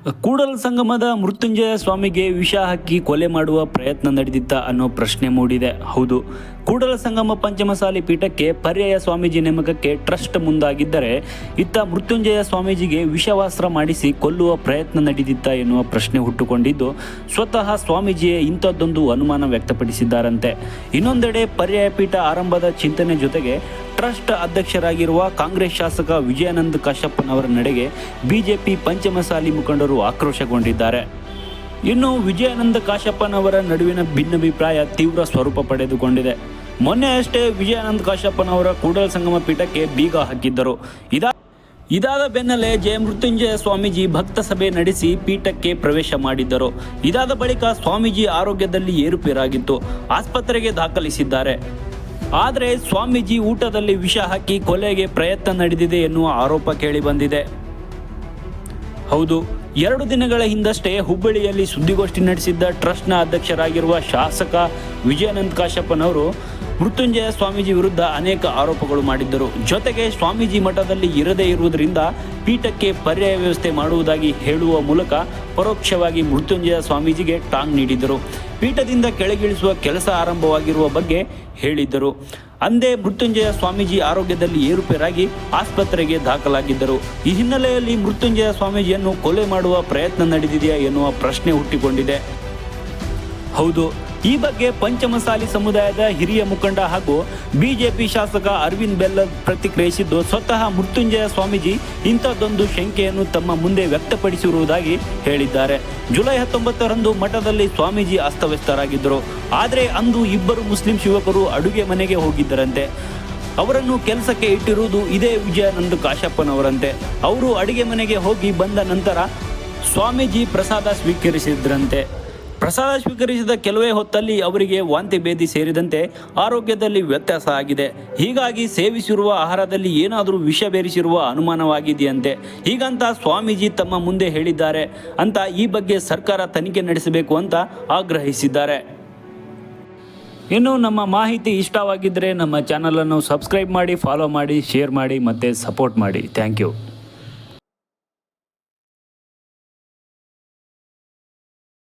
ಕೂಡಲ ಸಂಗಮದ ಮೃತ್ಯುಂಜಯ ಸ್ವಾಮಿಗೆ ವಿಷ ಹಾಕಿ ಕೊಲೆ ಮಾಡುವ ಪ್ರಯತ್ನ ನಡೆದಿತ್ತ ಅನ್ನೋ ಪ್ರಶ್ನೆ ಮೂಡಿದೆ. ಹೌದು, ಕೂಡಲ ಸಂಗಮ ಪಂಚಮಸಾಲಿ ಪೀಠಕ್ಕೆ ಪರ್ಯಾಯ ಸ್ವಾಮೀಜಿ ನೇಮಕಕ್ಕೆ ಟ್ರಸ್ಟ್ ಮುಂದಾಗಿದ್ದರೆ ಇತ್ತ ಮೃತ್ಯುಂಜಯ ಸ್ವಾಮೀಜಿಗೆ ವಿಷವಾಸ್ತ್ರ ಮಾಡಿಸಿ ಕೊಲ್ಲುವ ಪ್ರಯತ್ನ ನಡೆದಿತ್ತ ಎನ್ನುವ ಪ್ರಶ್ನೆ ಹುಟ್ಟುಕೊಂಡಿದ್ದು, ಸ್ವತಃ ಸ್ವಾಮೀಜಿಯೇ ಇಂಥದ್ದೊಂದು ಅನುಮಾನ ವ್ಯಕ್ತಪಡಿಸಿದ್ದಾರಂತೆ. ಇನ್ನೊಂದೆಡೆ ಪರ್ಯಾಯ ಪೀಠ ಆರಂಭದ ಚಿಂತನೆ ಜೊತೆಗೆ ಟ್ರಸ್ಟ್ ಅಧ್ಯಕ್ಷರಾಗಿರುವ ಕಾಂಗ್ರೆಸ್ ಶಾಸಕ ವಿಜಯಾನಂದ್ ಅವರ ನಡೆಗೆ ಬಿಜೆಪಿ ಪಂಚಮಸಾಲಿ ಮುಖಂಡರು ಆಕ್ರೋಶಗೊಂಡಿದ್ದಾರೆ. ಇನ್ನು ವಿಜಯಾನಂದ ಕಾಶಪ್ಪನವರ ನಡುವಿನ ಭಿನ್ನಾಭಿಪ್ರಾಯ ತೀವ್ರ ಸ್ವರೂಪ ಪಡೆದುಕೊಂಡಿದೆ. ಮೊನ್ನೆ ಅಷ್ಟೇ ವಿಜಯಾನಂದ ಅವರ ಕೂಡಲ ಸಂಗಮ ಪೀಠಕ್ಕೆ ಬೀಗ ಹಾಕಿದ್ದರು. ಇದಾ, ಇದಾದ ಬೆನ್ನಲ್ಲೇ ಜಯಮೃತ್ಯುಂಜಯ ಸ್ವಾಮೀಜಿ ಭಕ್ತ ಸಭೆ ನಡೆಸಿ ಪೀಠಕ್ಕೆ ಪ್ರವೇಶ ಮಾಡಿದ್ದರು. ಇದಾದ ಬಳಿಕ ಸ್ವಾಮೀಜಿ ಆರೋಗ್ಯದಲ್ಲಿ ಏರುಪೇರಾಗಿತ್ತು. ಆಸ್ಪತ್ರೆಗೆ ದಾಖಲಿಸಿದ್ದಾರೆ. ಆದರೆ ಸ್ವಾಮೀಜಿ ಊಟದಲ್ಲಿ ವಿಷ ಹಾಕಿ ಕೊಲೆಗೆ ಪ್ರಯತ್ನ ನಡೆದಿದೆ ಎನ್ನುವ ಆರೋಪ ಕೇಳಿಬಂದಿದೆ ಹೌದು, ಎರಡು ದಿನಗಳ ಹಿಂದಷ್ಟೇ ಹುಬ್ಬಳ್ಳಿಯಲ್ಲಿ ಸುದ್ದಿಗೋಷ್ಠಿ ನಡೆಸಿದ್ದ ಟ್ರಸ್ಟ್ನ ಅಧ್ಯಕ್ಷರಾಗಿರುವ ಶಾಸಕ ವಿಜಯಾನಂದ್ ಕಾಶಪ್ಪನವರು ಮೃತ್ಯುಂಜಯ ಸ್ವಾಮೀಜಿ ವಿರುದ್ಧ ಅನೇಕ ಆರೋಪಗಳು ಮಾಡಿದ್ದರು. ಜೊತೆಗೆ ಸ್ವಾಮೀಜಿ ಮಠದಲ್ಲಿ ಇರದೇ ಇರುವುದರಿಂದ ಪೀಠಕ್ಕೆ ಪರ್ಯಾಯ ವ್ಯವಸ್ಥೆ ಮಾಡುವುದಾಗಿ ಹೇಳುವ ಮೂಲಕ ಪರೋಕ್ಷವಾಗಿ ಮೃತ್ಯುಂಜಯ ಸ್ವಾಮೀಜಿಗೆ ಟಾಂಗ್ ನೀಡಿದ್ದರು. ಪೀಠದಿಂದ ಕೆಳಗಿಳಿಸುವ ಕೆಲಸ ಆರಂಭವಾಗಿರುವ ಬಗ್ಗೆ ಹೇಳಿದ್ದರು. ಅಂದೇ ಮೃತ್ಯುಂಜಯ ಸ್ವಾಮೀಜಿ ಆರೋಗ್ಯದಲ್ಲಿ ಏರುಪೇರಾಗಿ ಆಸ್ಪತ್ರೆಗೆ ದಾಖಲಾಗಿದ್ದರು. ಈ ಹಿನ್ನೆಲೆಯಲ್ಲಿ ಮೃತ್ಯುಂಜಯ ಸ್ವಾಮೀಜಿಯನ್ನು ಕೊಲೆ ಮಾಡುವ ಪ್ರಯತ್ನ ನಡೆದಿದೆಯಾ ಎನ್ನುವ ಪ್ರಶ್ನೆ ಹುಟ್ಟಿಕೊಂಡಿದೆ. ಹೌದು ಈ ಬಗ್ಗೆ ಪಂಚಮಸಾಲಿ ಸಮುದಾಯದ ಹಿರಿಯ ಮುಖಂಡ ಹಾಗೂ ಬಿಜೆಪಿ ಶಾಸಕ ಅರವಿಂದ್ ಬೆಲ್ಲದ್ ಪ್ರತಿಕ್ರಿಯಿಸಿದ್ದು, ಸ್ವತಃ ಮೃತ್ಯುಂಜಯ ಸ್ವಾಮೀಜಿ ಇಂಥದ್ದೊಂದು ಶಂಕೆಯನ್ನು ತಮ್ಮ ಮುಂದೆ ವ್ಯಕ್ತಪಡಿಸಿರುವುದಾಗಿ ಹೇಳಿದ್ದಾರೆ. ಜುಲೈ ಹತ್ತೊಂಬತ್ತರಂದು ಮಠದಲ್ಲಿ ಸ್ವಾಮೀಜಿ ಅಸ್ತವ್ಯಸ್ತರಾಗಿದ್ದರು. ಆದರೆ ಅಂದು ಇಬ್ಬರು ಮುಸ್ಲಿಂ ಯುವಕರು ಅಡುಗೆ ಮನೆಗೆ ಹೋಗಿದ್ದರಂತೆ. ಅವರನ್ನು ಕೆಲಸಕ್ಕೆ ಇಟ್ಟಿರುವುದು ಇದೇ ವಿಜಯಾನಂದ ಕಾಶಪ್ಪನವರಂತೆ. ಅವರು ಅಡುಗೆ ಮನೆಗೆ ಹೋಗಿ ಬಂದ ನಂತರ ಸ್ವಾಮೀಜಿ ಪ್ರಸಾದ ಸ್ವೀಕರಿಸಿದ್ರಂತೆ. ಪ್ರಸಾದ ಸ್ವೀಕರಿಸಿದ ಕೆಲವೇ ಹೊತ್ತಲ್ಲಿ ಅವರಿಗೆ ವಾಂತಿ ಭೇದಿ ಸೇರಿದಂತೆ ಆರೋಗ್ಯದಲ್ಲಿ ವ್ಯತ್ಯಾಸ ಆಗಿದೆ. ಹೀಗಾಗಿ ಸೇವಿಸಿರುವ ಆಹಾರದಲ್ಲಿ ಏನಾದರೂ ವಿಷ ಬೇರಿಸಿರುವ ಅನುಮಾನವಾಗಿದೆಯಂತೆ. ಹೀಗಂತ ಸ್ವಾಮೀಜಿ ತಮ್ಮ ಮುಂದೆ ಹೇಳಿದ್ದಾರೆ. ಅಂತ ಈ ಬಗ್ಗೆ ಸರ್ಕಾರ ತನಿಖೆ ನಡೆಸಬೇಕು ಅಂತ ಆಗ್ರಹಿಸಿದ್ದಾರೆ. ಇನ್ನು ನಮ್ಮ ಮಾಹಿತಿ ಇಷ್ಟವಾಗಿದ್ದರೆ ನಮ್ಮ ಚಾನಲನ್ನು ಸಬ್ಸ್ಕ್ರೈಬ್ ಮಾಡಿ ಫಾಲೋ ಮಾಡಿ ಶೇರ್ ಮಾಡಿ ಮತ್ತು ಸಪೋರ್ಟ್ ಮಾಡಿ. Thank you